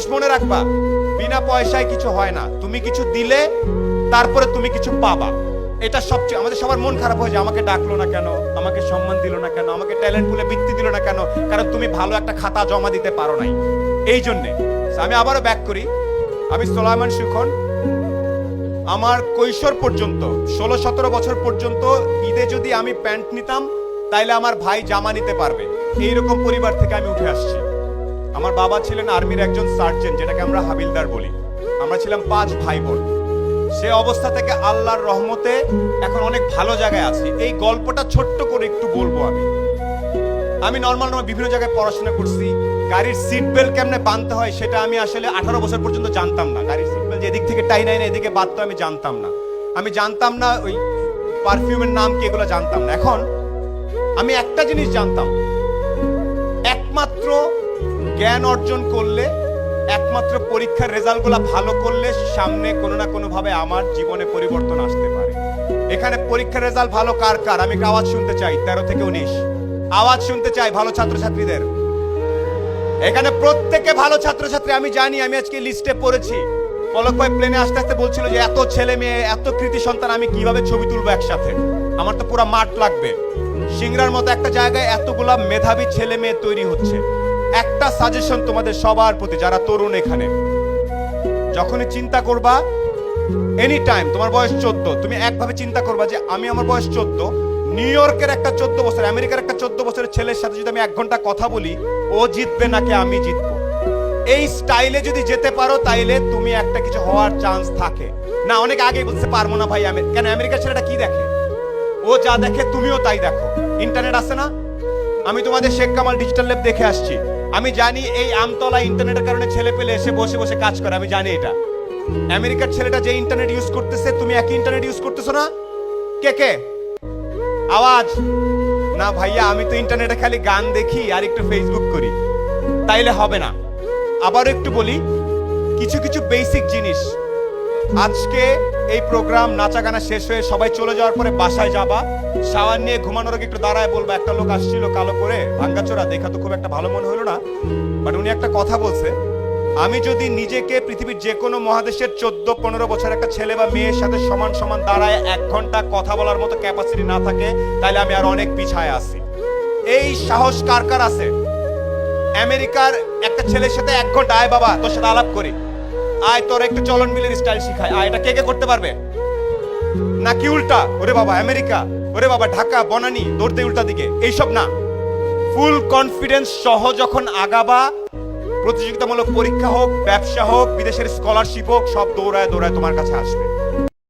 জিনিস মনে রাখবা, বিনা পয়সায় কিছু হয় না। তুমি কিছু দিলে, তারপরে তুমি কিছু পাবা। এটা সবচেয়ে, আমাদের সবার মন খারাপ হয়ে যায় আমাকে ডাকলো না কেন, আমাকে সম্মান দিল না কেন, আমাকে ট্যালেন্ট বলে বৃত্তি দিল না কেন, কারণ তুমি ভালো একটা খাতা জমা দিতে পারো নাই। এই জন্যে, আমি আবারও ব্যাক করি, আমি সোলাইমান সুখন। আমার কৈশোর পর্যন্ত, ষোলো সতেরো বছর পর্যন্ত ঈদে যদি আমি প্যান্ট নিতাম, তাইলে আমার ভাই জামা নিতে পারবে। এইরকম পরিবার থেকে আমি উঠে আসছি। আমার বাবা ছিলেন আর্মির একজন সার্জেন্ট, যেটাকে আমরা হাবিলদার বলি। আমরা ছিলাম পাঁচ ভাই বোন সে অবস্থা থেকে আল্লাহর রহমতে এখন অনেক ভালো জায়গায় আছি। এই গল্পটা ছোট্ট করে একটু বলব আমি। আমি নর্মাল নর্মাল বিভিন্ন জায়গায় পড়াশোনা করছি। গাড়ির সিট বেল্ট কেমনে বাঁধতে হয় সেটা আমি আসলে আঠারো বছর পর্যন্ত জানতাম না। গাড়ির সিট বেল্ট এদিক থেকে টাই নাই না, এদিকে বাঁধতে আমি জানতাম না। আমি জানতাম না ওই পারফিউমের নাম কি এগুলো জানতাম না। এখন আমি একটা জিনিস জানতাম। একমাত্র জ্ঞান অর্জন করলে, একমাত্র পরীক্ষার রেজাল্টগুলো ভালো করলে সামনে কোনো না কোনো ভাবে আমার জীবনে পরিবর্তন আসতে পারে। এখানে পরীক্ষার রেজাল্ট ভালো কার কার? আমি আওয়াজ শুনতে চাই, তেরো থেকে উনিশ। আওয়াজ শুনতে চাই, ভালো ছাত্রছাত্রীদের। এখানে প্রত্যেকে ভালো ছাত্রছাত্রী, আমি জানি, আমি আজকে লিস্টে পড়েছি। পলক ভাই প্লেনে আস্তে আস্তে বলছিল যে, এত ছেলে মেয়ে, এত কৃতি সন্তান, আমি কীভাবে ছবি তুলবো একসাথে? আমার তো পুরো মাঠ লাগবে। সিংড়ার মতো একটা জায়গায় এতগুলা মেধাবী ছেলে মেয়ে তৈরি হচ্ছে। একটা সাজেশন তোমাদের সবার প্রতি, যারা তরুণ এখানে। যখনই চিন্তা করবা এনি টাইম তোমার বয়স চোদ্দ, তুমি একভাবে চিন্তা করবা যে আমি আমার বয়স চোদ্দ নিউ ইয়র্কের একটা চোদ্দ বছর আমেরিকার একটা চোদ্দ বছরের ছেলের সাথে যদি আমি এক ঘণ্টা কথা বলি, ও জিতবে নাকি আমি জিতবো? এই স্টাইলে যদি যেতে পারো, তাইলে তুমি একটা কিছু হওয়ার চান্স থাকে। না, অনেক আগে বুঝতে পারব না ভাই আমি কেন আমেরিকার ছেলেটা কি দেখে? ও যা দেখে তুমিও তাই দেখো। ইন্টারনেট আছে না? আমি তোমাদের শেখ কামাল ডিজিটাল ল্যাব দেখে আসছি। আমি জানি এই আমতলা ইন্টারনেটের কারণে ছেলে পেলে এসে বসে বসে কাজ করে, আমি জানি এটা। আমেরিকার ছেলেটা যে ইন্টারনেট ইউজ করতেছে, তুমি একই ইন্টারনেট ইউজ করতেছো না? কে কে? আওয়াজ? না ভাইয়া, আমি তো ইন্টারনেটে খালি গান দেখি আর একটু ফেসবুক করি। তাইলে হবে না। আবার একটু বলি, কিছু কিছু বেসিক জিনিস আজকে এই প্রোগ্রাম নাচা গানা শেষ হয়ে সবাই চলে যাওয়ার পরে বাসায় যাবা। শাওয়ার নিয়ে ঘুমানোর আগে একটু দাঁড়ায় বলবা, একটা লোক আসছিল কালো করে, ভাঙ্গাচোরা, দেখা তো খুব একটা ভালো মনে হলো না। বাট উনি একটা কথা বলছে, আমি যদি নিজেকে পৃথিবীর যে কোনো মহাদেশের চোদ্দ, পনেরো বছর একটা ছেলে বা মেয়ের সাথে সমান সমান দাঁড়ায় এক ঘণ্টা কথা বলার মতো ক্যাপাসিটি না থাকে, তাহলে আমি আর অনেক পিছায় আছি। এই সাহস কার কার আছে? আমেরিকার একটা ছেলের সাথে এক ঘণ্টা, আয় বাবা, তোর সাথে আলাপ করি। আয়, তোর একটু চলন মিলের স্টাইল শিখায় আয়, এটা কে কে করতে পারবে? নাকি উল্টা? ওরে বাবা, আমেরিকা, ওরে বাবা, ঢাকা, বনানি, দৌড়তে উল্টা দিকে। এইসব না। ফুল কনফিডেন্স সহ যখন আগাবা, প্রতিযোগিতামূলক পরীক্ষা হোক, ব্যবসা হোক, বিদেশের স্কলারশিপ হোক, সব দৌড়ায় দৌড়ায় তোমার কাছে আসবে।